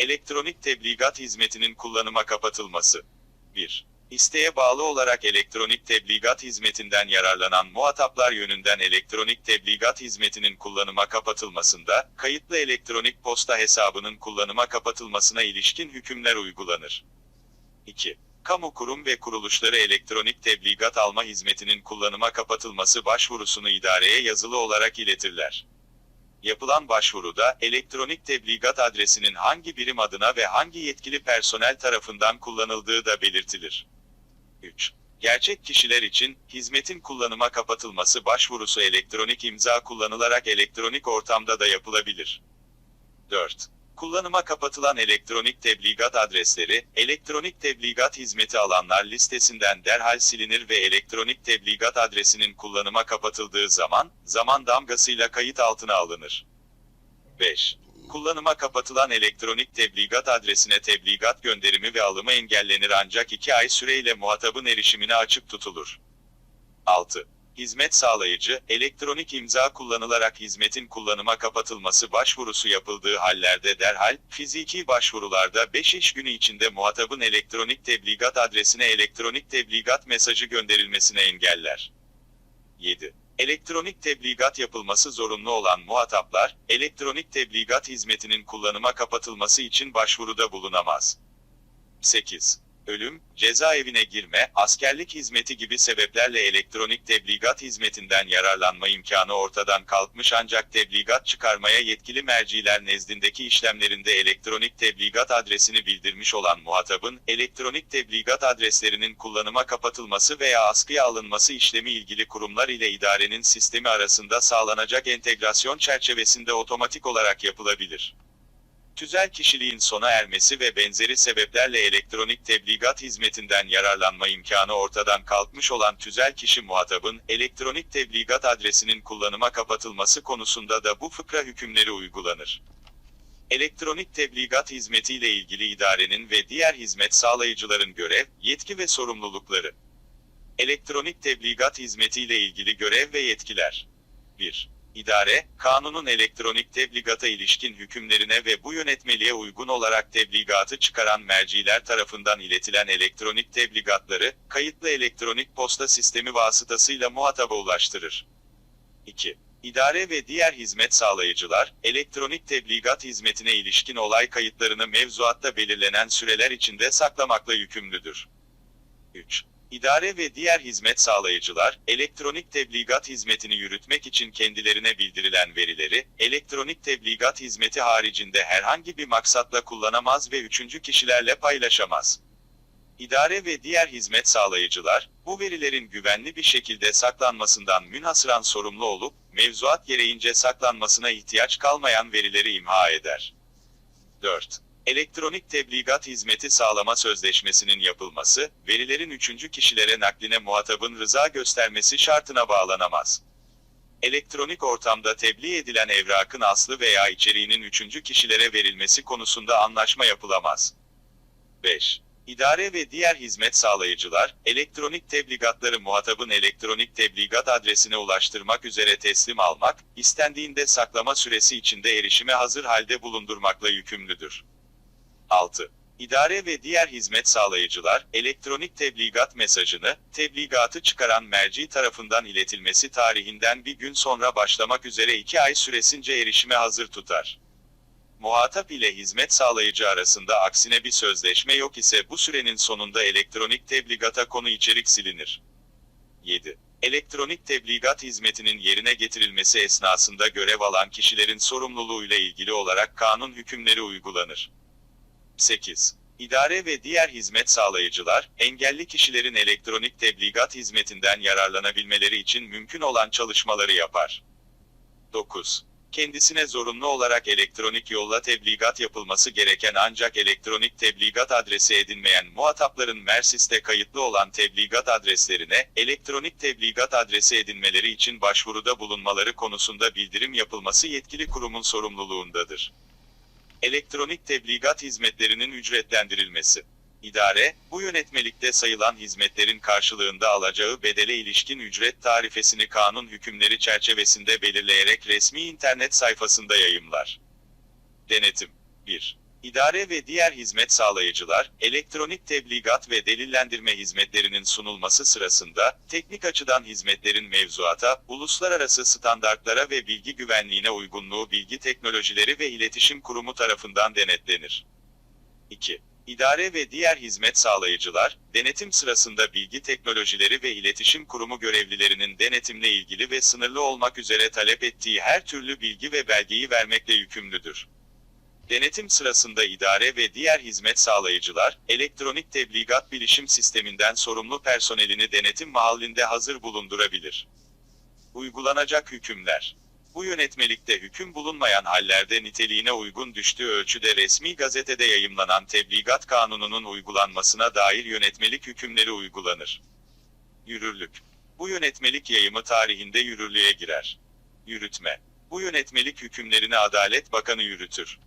Elektronik tebligat hizmetinin kullanıma kapatılması. 1. İsteğe bağlı olarak elektronik tebligat hizmetinden yararlanan muhataplar yönünden elektronik tebligat hizmetinin kullanıma kapatılmasında, kayıtlı elektronik posta hesabının kullanıma kapatılmasına ilişkin hükümler uygulanır. 2. Kamu kurum ve kuruluşları elektronik tebligat alma hizmetinin kullanıma kapatılması başvurusunu idareye yazılı olarak iletirler. Yapılan başvuruda, elektronik tebligat adresinin hangi birim adına ve hangi yetkili personel tarafından kullanıldığı da belirtilir. 3. Gerçek kişiler için, hizmetin kullanıma kapatılması başvurusu elektronik imza kullanılarak elektronik ortamda da yapılabilir. 4. Kullanıma kapatılan elektronik tebligat adresleri, elektronik tebligat hizmeti alanlar listesinden derhal silinir ve elektronik tebligat adresinin kullanıma kapatıldığı zaman, zaman damgasıyla kayıt altına alınır. 5. Kullanıma kapatılan elektronik tebligat adresine tebligat gönderimi ve alımı engellenir ancak 2 ay süreyle muhatabın erişimine açık tutulur. 6. Hizmet sağlayıcı, elektronik imza kullanılarak hizmetin kullanıma kapatılması başvurusu yapıldığı hallerde derhal, fiziki başvurularda 5 iş günü içinde muhatabın elektronik tebligat adresine elektronik tebligat mesajı gönderilmesine engeller. 7. Elektronik tebligat yapılması zorunlu olan muhataplar, elektronik tebligat hizmetinin kullanıma kapatılması için başvuruda bulunamaz. 8. Ölüm, cezaevine girme, askerlik hizmeti gibi sebeplerle elektronik tebligat hizmetinden yararlanma imkanı ortadan kalkmış ancak tebligat çıkarmaya yetkili merciler nezdindeki işlemlerinde elektronik tebligat adresini bildirmiş olan muhatabın, elektronik tebligat adreslerinin kullanıma kapatılması veya askıya alınması işlemi ilgili kurumlar ile idarenin sistemi arasında sağlanacak entegrasyon çerçevesinde otomatik olarak yapılabilir tüzel kişiliğin sona ermesi ve benzeri sebeplerle elektronik tebligat hizmetinden yararlanma imkanı ortadan kalkmış olan tüzel kişi muhatabın, elektronik tebligat adresinin kullanıma kapatılması konusunda da bu fıkra hükümleri uygulanır. Elektronik tebligat hizmetiyle ilgili idarenin ve diğer hizmet sağlayıcıların görev, yetki ve sorumlulukları. Elektronik tebligat hizmetiyle ilgili görev ve yetkiler. 1. İdare, kanunun elektronik tebligata ilişkin hükümlerine ve bu yönetmeliğe uygun olarak tebligatı çıkaran merciler tarafından iletilen elektronik tebligatları, kayıtlı elektronik posta sistemi vasıtasıyla muhataba ulaştırır. 2. İdare ve diğer hizmet sağlayıcılar, elektronik tebligat hizmetine ilişkin olay kayıtlarını mevzuatta belirlenen süreler içinde saklamakla yükümlüdür. 3. İdare ve diğer hizmet sağlayıcılar, elektronik tebligat hizmetini yürütmek için kendilerine bildirilen verileri, elektronik tebligat hizmeti haricinde herhangi bir maksatla kullanamaz ve üçüncü kişilerle paylaşamaz. İdare ve diğer hizmet sağlayıcılar, bu verilerin güvenli bir şekilde saklanmasından münhasıran sorumlu olup, mevzuat gereğince saklanmasına ihtiyaç kalmayan verileri imha eder. 4. Elektronik tebligat hizmeti sağlama sözleşmesinin yapılması, verilerin üçüncü kişilere nakline muhatabın rıza göstermesi şartına bağlanamaz. Elektronik ortamda tebliğ edilen evrakın aslı veya içeriğinin üçüncü kişilere verilmesi konusunda anlaşma yapılamaz. 5. İdare ve diğer hizmet sağlayıcılar, elektronik tebligatları muhatabın elektronik tebligat adresine ulaştırmak üzere teslim almak, istendiğinde saklama süresi içinde erişime hazır halde bulundurmakla yükümlüdür. 6. İdare ve diğer hizmet sağlayıcılar, elektronik tebligat mesajını, tebligatı çıkaran merci tarafından iletilmesi tarihinden bir gün sonra başlamak üzere 2 ay süresince erişime hazır tutar. Muhatap ile hizmet sağlayıcı arasında aksine bir sözleşme yok ise bu sürenin sonunda elektronik tebligata konu içerik silinir. 7. Elektronik tebligat hizmetinin yerine getirilmesi esnasında görev alan kişilerin sorumluluğuyla ilgili olarak kanun hükümleri uygulanır. 8. İdare ve diğer hizmet sağlayıcılar, engelli kişilerin elektronik tebligat hizmetinden yararlanabilmeleri için mümkün olan çalışmaları yapar. 9. Kendisine zorunlu olarak elektronik yolla tebligat yapılması gereken ancak elektronik tebligat adresi edinmeyen muhatapların Mersis'te kayıtlı olan tebligat adreslerine, elektronik tebligat adresi edinmeleri için başvuruda bulunmaları konusunda bildirim yapılması yetkili kurumun sorumluluğundadır. Elektronik tebligat hizmetlerinin ücretlendirilmesi. İdare, bu yönetmelikte sayılan hizmetlerin karşılığında alacağı bedele ilişkin ücret tarifesini kanun hükümleri çerçevesinde belirleyerek resmi internet sayfasında yayımlar. Denetim 1. İdare ve diğer hizmet sağlayıcılar, elektronik tebligat ve delillendirme hizmetlerinin sunulması sırasında, teknik açıdan hizmetlerin mevzuata, uluslararası standartlara ve bilgi güvenliğine uygunluğu Bilgi Teknolojileri ve İletişim Kurumu tarafından denetlenir. 2. İdare ve diğer hizmet sağlayıcılar, denetim sırasında Bilgi Teknolojileri ve İletişim Kurumu görevlilerinin denetimle ilgili ve sınırlı olmak üzere talep ettiği her türlü bilgi ve belgeyi vermekle yükümlüdür. Denetim sırasında idare ve diğer hizmet sağlayıcılar, elektronik tebligat bilişim sisteminden sorumlu personelini denetim mahallinde hazır bulundurabilir. Uygulanacak hükümler bu yönetmelikte hüküm bulunmayan hallerde niteliğine uygun düştüğü ölçüde resmi gazetede yayımlanan tebligat kanununun uygulanmasına dair yönetmelik hükümleri uygulanır. Yürürlük. Bu yönetmelik yayımı tarihinde yürürlüğe girer. Yürütme. Bu yönetmelik hükümlerini Adalet Bakanı yürütür.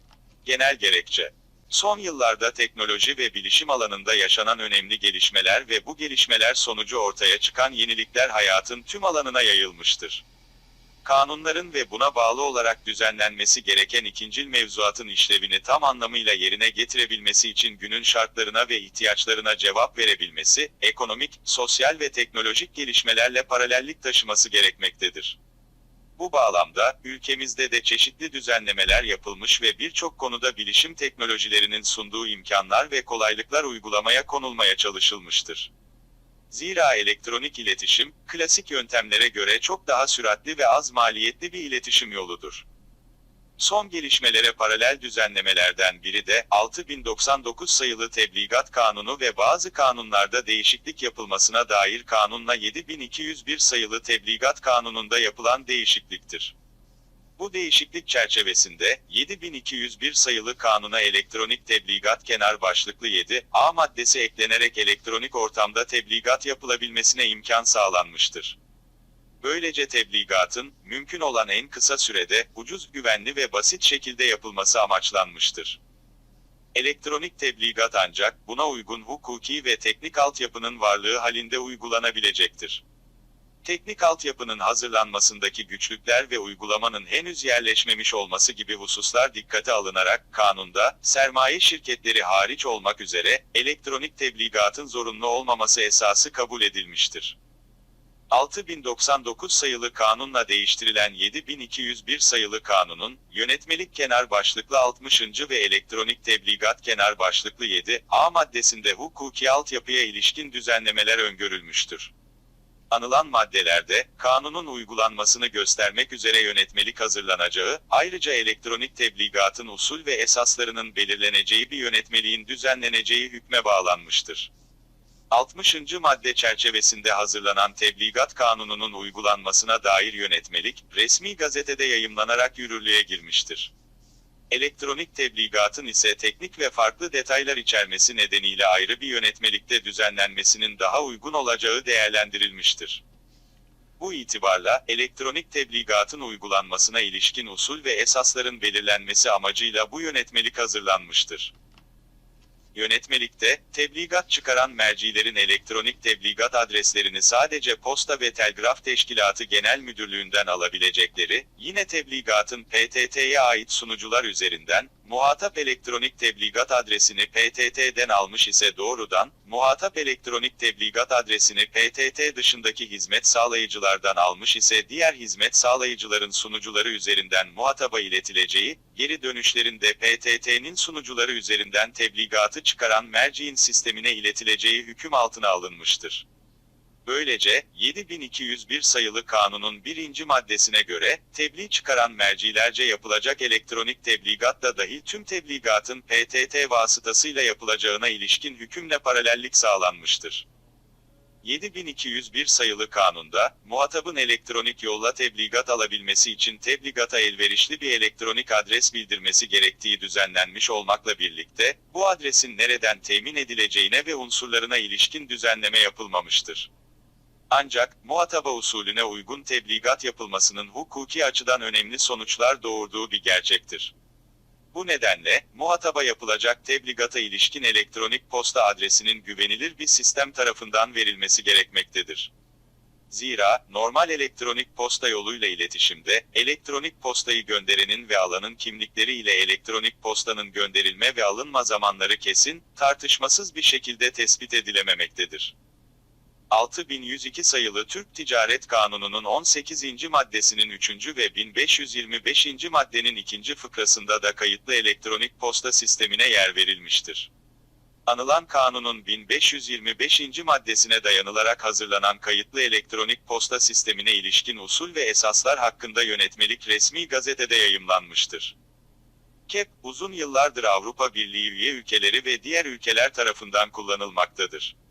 Genel gerekçe. Son yıllarda teknoloji ve bilişim alanında yaşanan önemli gelişmeler ve bu gelişmeler sonucu ortaya çıkan yenilikler hayatın tüm alanına yayılmıştır. Kanunların ve buna bağlı olarak düzenlenmesi gereken ikincil mevzuatın işlevini tam anlamıyla yerine getirebilmesi için günün şartlarına ve ihtiyaçlarına cevap verebilmesi, ekonomik, sosyal ve teknolojik gelişmelerle paralellik taşıması gerekmektedir. Bu bağlamda, ülkemizde de çeşitli düzenlemeler yapılmış ve birçok konuda bilişim teknolojilerinin sunduğu imkanlar ve kolaylıklar uygulamaya konulmaya çalışılmıştır. Zira elektronik iletişim, klasik yöntemlere göre çok daha süratli ve az maliyetli bir iletişim yoludur. Son gelişmelere paralel düzenlemelerden biri de 6099 sayılı Tebligat Kanunu ve bazı kanunlarda değişiklik yapılmasına dair kanunla 7201 sayılı Tebligat Kanunu'nda yapılan değişikliktir. Bu değişiklik çerçevesinde 7201 sayılı kanuna elektronik tebligat kenar başlıklı 7 A maddesi eklenerek elektronik ortamda tebligat yapılabilmesine imkan sağlanmıştır. Böylece tebligatın mümkün olan en kısa sürede ucuz, güvenli ve basit şekilde yapılması amaçlanmıştır. Elektronik tebligat ancak buna uygun hukuki ve teknik altyapının varlığı halinde uygulanabilecektir. Teknik altyapının hazırlanmasındaki güçlükler ve uygulamanın henüz yerleşmemiş olması gibi hususlar dikkate alınarak kanunda sermaye şirketleri hariç olmak üzere elektronik tebligatın zorunlu olmaması esası kabul edilmiştir. 6099 sayılı kanunla değiştirilen 7201 sayılı kanunun, yönetmelik kenar başlıklı 60. ve elektronik tebligat kenar başlıklı 7 A maddesinde hukuki altyapıya ilişkin düzenlemeler öngörülmüştür. Anılan maddelerde, kanunun uygulanmasını göstermek üzere yönetmelik hazırlanacağı, ayrıca elektronik tebligatın usul ve esaslarının belirleneceği bir yönetmeliğin düzenleneceği hükme bağlanmıştır. 60. madde çerçevesinde hazırlanan Tebligat Kanunu'nun uygulanmasına dair yönetmelik, resmi gazetede yayımlanarak yürürlüğe girmiştir. Elektronik tebligatın ise teknik ve farklı detaylar içermesi nedeniyle ayrı bir yönetmelikte düzenlenmesinin daha uygun olacağı değerlendirilmiştir. Bu itibarla, elektronik tebligatın uygulanmasına ilişkin usul ve esasların belirlenmesi amacıyla bu yönetmelik hazırlanmıştır. Yönetmelikte, tebligat çıkaran mercilerin elektronik tebligat adreslerini sadece Posta ve Telgraf Teşkilatı Genel Müdürlüğü'nden alabilecekleri, yine tebligatın PTT'ye ait sunucular üzerinden, muhatap elektronik tebligat adresini PTT'den almış ise doğrudan, muhatap elektronik tebligat adresini PTT dışındaki hizmet sağlayıcılardan almış ise diğer hizmet sağlayıcıların sunucuları üzerinden muhataba iletileceği, geri dönüşlerinde PTT'nin sunucuları üzerinden tebligatı çıkaran merciğin sistemine iletileceği hüküm altına alınmıştır. Böylece, 7201 sayılı kanunun birinci maddesine göre, tebliğ çıkaran mercilerce yapılacak elektronik tebligat da dahil tüm tebligatın PTT vasıtasıyla yapılacağına ilişkin hükümle paralellik sağlanmıştır. 7201 sayılı kanunda, muhatabın elektronik yolla tebligat alabilmesi için tebligata elverişli bir elektronik adres bildirmesi gerektiği düzenlenmiş olmakla birlikte, bu adresin nereden temin edileceğine ve unsurlarına ilişkin düzenleme yapılmamıştır. Ancak, muhataba usulüne uygun tebligat yapılmasının hukuki açıdan önemli sonuçlar doğurduğu bir gerçektir. Bu nedenle, muhataba yapılacak tebligata ilişkin elektronik posta adresinin güvenilir bir sistem tarafından verilmesi gerekmektedir. Zira, normal elektronik posta yoluyla iletişimde, elektronik postayı gönderenin ve alanın kimlikleri ile elektronik postanın gönderilme ve alınma zamanları kesin, tartışmasız bir şekilde tespit edilememektedir. 6102 sayılı Türk Ticaret Kanunu'nun 18. maddesinin 3. ve 1525. maddenin 2. fıkrasında da kayıtlı elektronik posta sistemine yer verilmiştir. Anılan kanunun 1525. maddesine dayanılarak hazırlanan kayıtlı elektronik posta sistemine ilişkin usul ve esaslar hakkında yönetmelik resmi gazetede yayımlanmıştır. KEP, uzun yıllardır Avrupa Birliği üye ülkeleri ve diğer ülkeler tarafından kullanılmaktadır.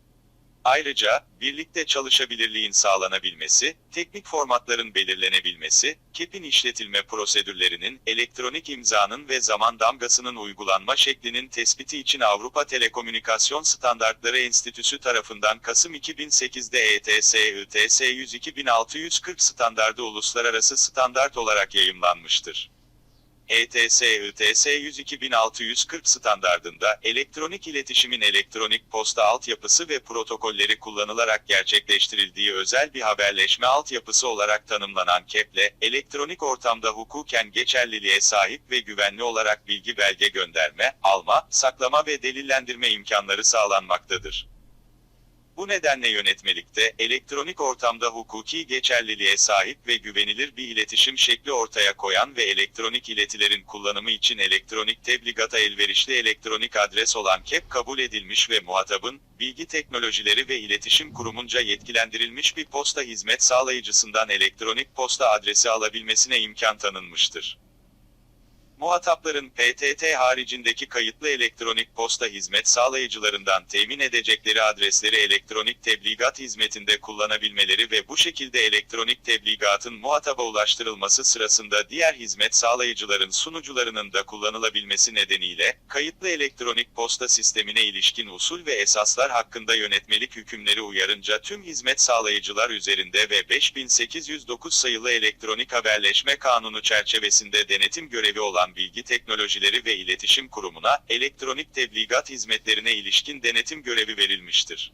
Ayrıca, birlikte çalışabilirliğin sağlanabilmesi, teknik formatların belirlenebilmesi, KEP'in işletilme prosedürlerinin, elektronik imzanın ve zaman damgasının uygulanma şeklinin tespiti için Avrupa Telekomünikasyon Standartları Enstitüsü tarafından Kasım 2008'de E ETS-ITS 102.640 standardı uluslararası standart olarak yayımlanmıştır. E ETS-ITS 102.640 standardında, elektronik iletişimin elektronik posta altyapısı ve protokolleri kullanılarak gerçekleştirildiği özel bir haberleşme altyapısı olarak tanımlanan KEP'le, elektronik ortamda hukuken geçerliliğe sahip ve güvenli olarak bilgi belge gönderme, alma, saklama ve delillendirme imkanları sağlanmaktadır. Bu nedenle yönetmelikte, elektronik ortamda hukuki geçerliliğe sahip ve güvenilir bir iletişim şekli ortaya koyan ve elektronik iletilerin kullanımı için elektronik tebligata elverişli elektronik adres olan KEP kabul edilmiş ve muhatabın, Bilgi Teknolojileri ve İletişim Kurumunca yetkilendirilmiş bir posta hizmet sağlayıcısından elektronik posta adresi alabilmesine imkan tanınmıştır. Muhatapların PTT haricindeki kayıtlı elektronik posta hizmet sağlayıcılarından temin edecekleri adresleri elektronik tebligat hizmetinde kullanabilmeleri ve bu şekilde elektronik tebligatın muhataba ulaştırılması sırasında diğer hizmet sağlayıcıların sunucularının da kullanılabilmesi nedeniyle, kayıtlı elektronik posta sistemine ilişkin usul ve esaslar hakkında yönetmelik hükümleri uyarınca tüm hizmet sağlayıcılar üzerinde ve 5809 sayılı elektronik haberleşme kanunu çerçevesinde denetim görevi olan Bilgi Teknolojileri ve İletişim Kurumu'na, elektronik tebligat hizmetlerine ilişkin denetim görevi verilmiştir.